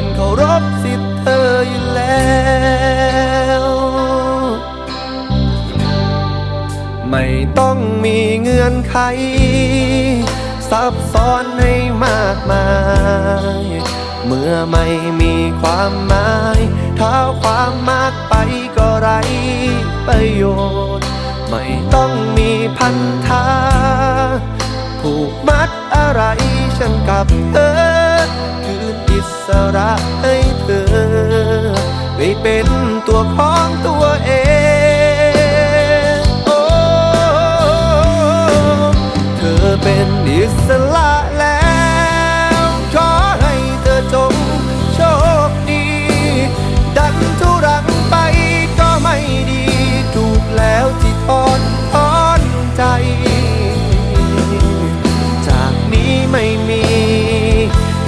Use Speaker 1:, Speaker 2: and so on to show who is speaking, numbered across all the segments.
Speaker 1: ฉันเคารพสิทธิ์เธออยู่แล้ว ไม่ต้องมีเงื่อนไข ซับซ้อนให้มากมาย เมื่อไม่มีความหมายถ้าความมากไปก็ไรประโยชน์ ไม่ต้องมีพันธาผูกมัดอะไรฉันกับเธอ สระให้เธอไปเป็นตัวของตัวเองโอ้เธอเป็นอิสระแล้ว ขอให้เธอจงโชคดี ดันทุรังไปก็ไม่ดีถูกแล้วที่ทอนทอนใจ จากนี้ไม่มี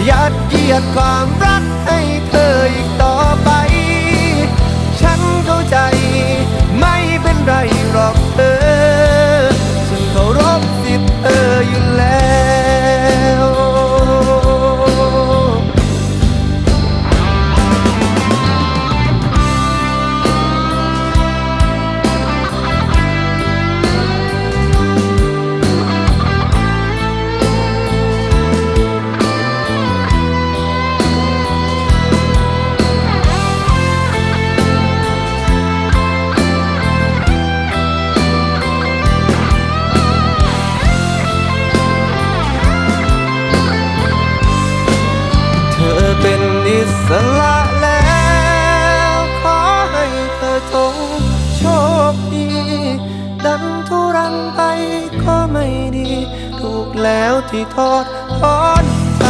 Speaker 1: ยัดเยียดความ ดันทุรังไปก็ไม่ดี ถูกแล้วที่ทอดทอนใจ